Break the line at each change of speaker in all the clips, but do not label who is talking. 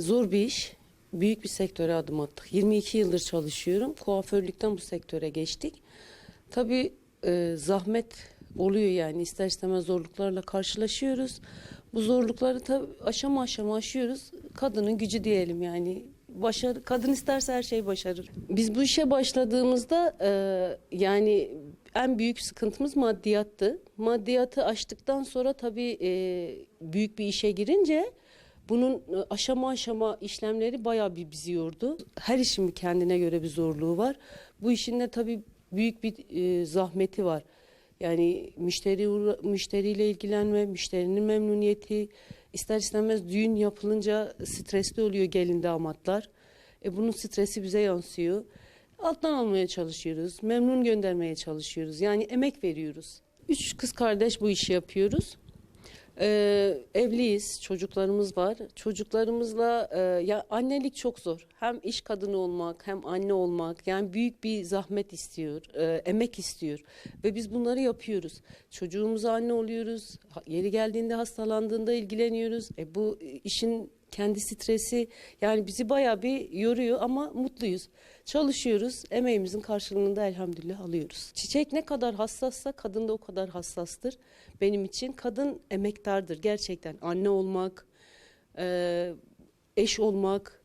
Zor bir iş. Büyük bir sektöre adım attık. 22 yıldır çalışıyorum. Kuaförlükten bu sektöre geçtik. Tabii e, zahmet oluyor yani ister istemez zorluklarla karşılaşıyoruz. Bu zorlukları tabii aşama aşama aşıyoruz. Kadının gücü diyelim yani. Başarı, kadın isterse her şeyi başarır. Biz bu işe başladığımızda e, yani en büyük sıkıntımız maddiyattı. Maddiyatı aştıktan sonra tabii e, büyük bir işe girince bunun e, aşama aşama işlemleri bayağı bir bizi yordu. Her işin bir kendine göre bir zorluğu var. Bu işin de tabii büyük bir e, zahmeti var. Yani müşteri müşteriyle ilgilenme, müşterinin memnuniyeti, ister istemez düğün yapılınca stresli oluyor gelin damatlar. E bunun stresi bize yansıyor. Alttan almaya çalışıyoruz, memnun göndermeye çalışıyoruz. Yani emek veriyoruz. Üç kız kardeş bu işi yapıyoruz. Ee, evliyiz, çocuklarımız var. Çocuklarımızla e, ya annelik çok zor. Hem iş kadını olmak, hem anne olmak. Yani büyük bir zahmet istiyor, e, emek istiyor ve biz bunları yapıyoruz. Çocuğumuza anne oluyoruz. Yeri geldiğinde hastalandığında ilgileniyoruz. E, bu e, işin kendi stresi yani bizi bayağı bir yoruyor ama mutluyuz. Çalışıyoruz. Emeğimizin karşılığını da elhamdülillah alıyoruz. Çiçek ne kadar hassassa kadın da o kadar hassastır. Benim için kadın emektardır gerçekten. Anne olmak, e, eş olmak,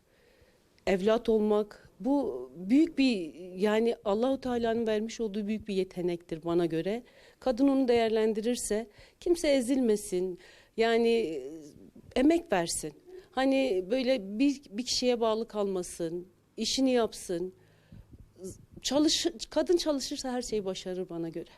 evlat olmak bu büyük bir yani Allahu Teala'nın vermiş olduğu büyük bir yetenektir bana göre. Kadın onu değerlendirirse kimse ezilmesin. Yani emek versin. Hani böyle bir, bir kişiye bağlı kalmasın, işini yapsın. Çalış, kadın çalışırsa her şeyi başarır bana göre.